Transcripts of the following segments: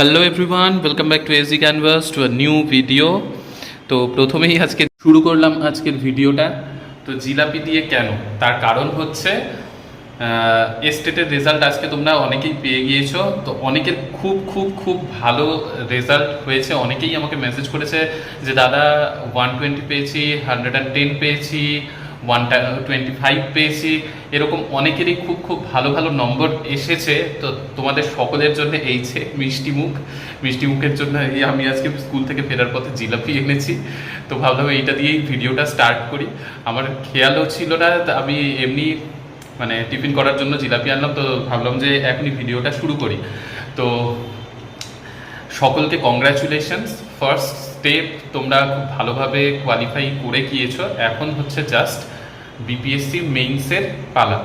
Hello everyone welcome back to A G canvas to a new video তো প্রথমেই আজকে শুরু করলাম আজকের ভিডিওটা। তো জিলাপি দিয়ে কেন? তার কারণ হচ্ছে এস্টেটের রেজাল্ট আজকে তোমরা অনেকেই পেয়ে গিয়েছো। তো অনেকের খুব খুব খুব ভালো রেজাল্ট হয়েছে। অনেকেই আমাকে মেসেজ করেছে যে, দাদা ওয়ান টোয়েন্টি পেয়েছি হান্ড্রেড অ্যান্ড টেন পেয়েছি ওয়ান টোয়েন্টি ফাইভ পেয়েছি। এরকম অনেকেরই খুব খুব ভালো ভালো নম্বর এসেছে। তো তোমাদের সকলের জন্য এইছে মিষ্টি মুখ, মিষ্টি মুখের জন্য এই আমি আজকে স্কুল থেকে ফেরার পথে জিলাপি এনেছি। তো ভাবলাম এইটা দিয়েই ভিডিওটা স্টার্ট করি। আমার খেয়ালও ছিল না আমি এমনি মানে টিফিন করার জন্য জিলাপি আনলাম। তো ভাবলাম যে এখনই ভিডিওটা শুরু করি। তো সকলকে কংগ্রাচুলেশনস ফার্স্ট স্টেপ তোমরা খুব ভালোভাবে কোয়ালিফাই করে গিয়েছো। এখন হচ্ছে জাস্ট বিপিএসসি মেইনসের পালা।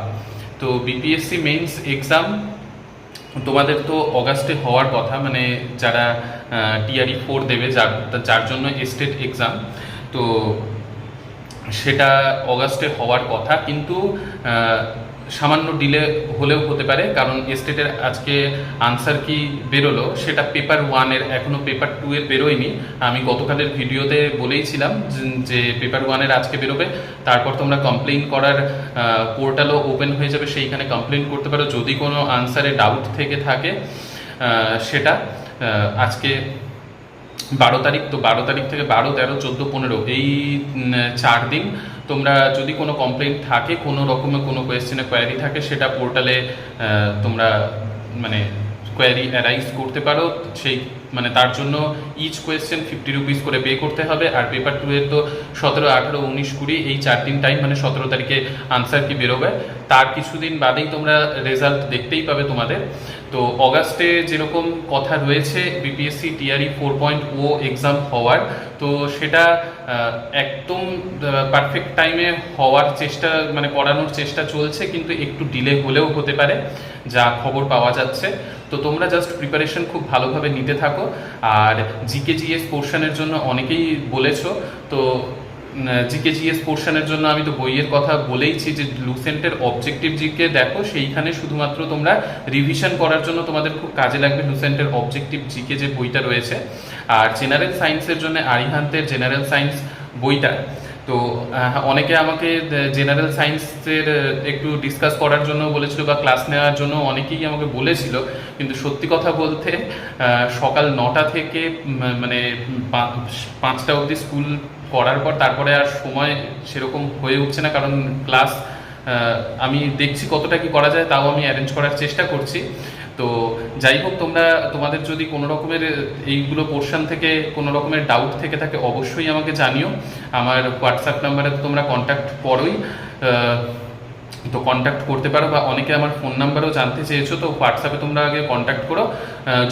তো বিপিএসসি মেইনস এক্সাম তোমাদের তো অগাস্টে হওয়ার কথা মানে যারা টিআরই ফোর দেবে, যার যার জন্য স্টেট এক্সাম তো সেটা অগাস্টে হওয়ার কথা। কিন্তু সামান্য ডিলে হলেও হতে পারে, কারণ স্টেটের আজকে আনসার কি বেরোলো সেটা পেপার ওয়ানের এখনও পেপার টু এর বেরোয়নি। আমি গতকালের ভিডিওতে বলেইছিলাম যে- পেপার ওয়ানের আজকে বেরোবে, তারপর তোমরা কমপ্লেন করার পোর্টালও ওপেন হয়ে যাবে, সেইখানে কমপ্লেন করতে পারো। যদি কোনো আনসারে ডাউট থেকে থাকে সেটা আজকে বারো তারিখ, তো বারো তারিখ থেকে বারো, তেরো, চোদ্দ, পনেরো, এই চার দিন তোমরা যদি কোনো কমপ্লেন থাকে, কোনো রকমের কোনো কোয়েশ্চেনে কোয়ারি থাকে, সেটা পোর্টালে তোমরা মানে কোয়ারি অ্যারাইজ করতে পারো। সেই মানে তার জন্য ইচ কোয়েশ্চেন ফিফটি রুপিস করে পে করতে হবে আর পেপার টু এর তো সতেরো, আঠারো, উনিশ, কুড়ি, এই চার দিন টাইম মানে সতেরো তারিখে আনসার কি বেরোবে। তার কিছুদিন বাদেই তোমরা রেজাল্ট দেখতেই পাবে তোমাদের। তো অগাস্টে যেরকম কথা রয়েছে BPSC TRE four point o exam হওয়ার, তো সেটা একদম পারফেক্ট টাইমে হওয়ার চেষ্টা মানে করানোর চেষ্টা চলছে, কিন্তু একটু ডিলে হলেও হতে পারে, যা খবর পাওয়া যাচ্ছে। তো তোমরা জাস্ট প্রিপারেশন খুব ভালোভাবে নিতে থাকো। আর জিকে জিএস পোর্শনের জন্য অনেকেই বলেছ, তো জিকে জিএস পোর্শনের জন্য আমি তো বইয়ের কথা বলেইছি যে লুসেন্টের অবজেক্টিভ জিকে দেখো, সেইখানে শুধুমাত্র তোমরা রিভিশন করার জন্য তোমাদের খুব কাজে লাগবে লুসেন্টের অবজেক্টিভ জিকে যে বইটা রয়েছে। আর জেনারেল সায়েন্সের জন্য আরিহান্তের জেনারেল সায়েন্স বইটা। তো অনেকে আমাকে জেনারেল সায়েন্সের একটু ডিসকাস করার জন্য বলেছিল বা ক্লাস নেওয়ার জন্য অনেকেই আমাকে বলেছিল। কিন্তু সত্যি কথা বলতে সকাল নটা থেকে মানে পাঁচটা অবধি স্কুল করার পর তারপরে আর সময় সেরকম হয়ে উঠছে না। কারণ ক্লাস আমি দেখছি কতটা কি করা যায়, তাও আমি অ্যারেঞ্জ করার চেষ্টা করছি। তো যাই হোক, তোমরা, তোমাদের যদি কোনো রকমের এইগুলো পোর্শন থেকে কোনো রকমের ডাউট থেকে থাকে, অবশ্যই আমাকে জানিও। আমার হোয়াটসঅ্যাপ নাম্বারে তোমরা কন্ট্যাক্ট করোই। তো কন্ট্যাক্ট করতে পারো বা অনেকে আমার ফোন নাম্বারও জানতে চেয়েছো, তো হোয়াটসঅ্যাপে তোমরা আগে কন্ট্যাক্ট করো।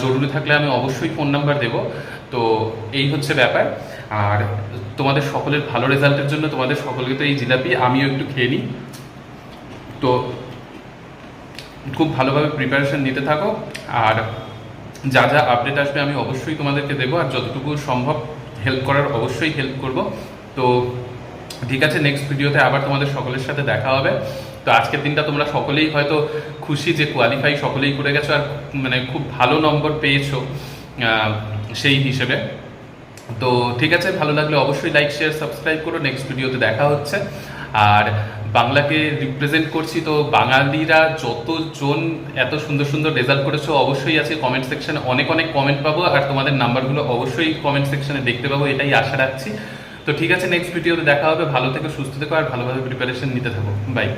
জরুরি থাকলে আমি অবশ্যই ফোন নাম্বার দেবো। তো এই হচ্ছে ব্যাপার। আর তোমাদের সকলের ভালো রেজাল্টের জন্য তোমাদের সকলকে তো এই জিলাপি, আমিও একটু খেয়ে নিই। তো খুব ভালোভাবে প্রিপারেশন নিতে থাকো। আর যা যা আপডেট আসবে আমি অবশ্যই তোমাদেরকে দেবো, আর যতটুকু সম্ভব হেল্প করার অবশ্যই হেল্প করব। তো ঠিক আছে নেক্সট ভিডিওতে আবার তোমাদের সকলের সাথে দেখা হবে। তো আজকের দিনটা তোমরা সকলেই হয়তো খুশি যে কোয়ালিফাই সকলেই করে গেছো, আর মানে খুব ভালো নম্বর পেয়েছ সেই হিসেবে। তো ঠিক আছে, ভালো লাগলে অবশ্যই লাইক শেয়ার সাবস্ক্রাইব করো। নেক্সট ভিডিওতে দেখা হচ্ছে। আর বাংলাকে রিপ্রেজেন্ট করছি, তো বাঙালিরা যতজন এত সুন্দর সুন্দর রেজাল্ট করেছ, অবশ্যই আছে কমেন্ট সেকশানে অনেক অনেক কমেন্ট পাবো, আর তোমাদের নাম্বারগুলো অবশ্যই কমেন্ট সেকশানে দেখতে পাবো, এটাই আশা রাখছি। তো ঠিক আছে নেক্সট ভিডিওতে দেখা হবে, ভালো থেকে, সুস্থ থেকো, আর ভালোভাবে প্রিপারেশন নিতে থাকো। বাই